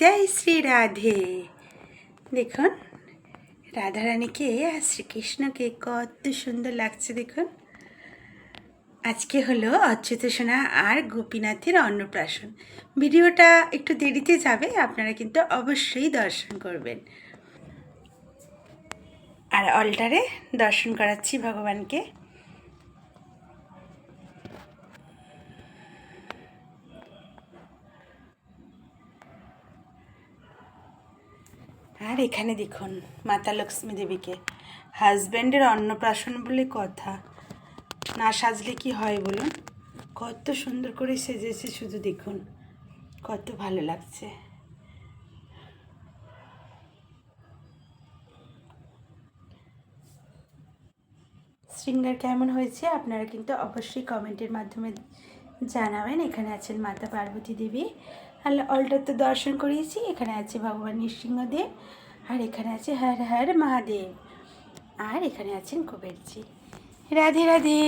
জয় শ্রী রাধে। দেখুন, রাধারানীকে আর শ্রীকৃষ্ণকে কত সুন্দর লাগছে দেখুন। আজকে হলো অচ্যুত সোনা আর গোপীনাথের অন্নপ্রাশন। ভিডিওটা একটু দেরিতে যাবে, আপনারা কিন্তু অবশ্যই দর্শন করবেন। আর অল্টারে দর্শন করাচ্ছি ভগবানকে। আর এখানে দেখুন মাতা লক্ষ্মী দেবীকে। হাজব্যান্ডের অন্নপ্রাশন বলে কথা। না সাজলে কি হয় বলুন? কত সুন্দর করে সেজেছে শুধু দেখুন। কত ভালো লাগছে। শৃঙ্গার কেমন হয়েছে? আপনারা কিন্তু অবশ্যই কমেন্টের মাধ্যমে জানাবেন, এখানে আছেন মাতা পার্বতী দেবী। আর অল্টার তো দর্শন করিয়েছি, এখানে আছে ভগবান নৃসিংহদেব, আর এখানে আছে হর হর মহাদেব, আর এখানে আছেন কুবেরজি। রাধে রাধে!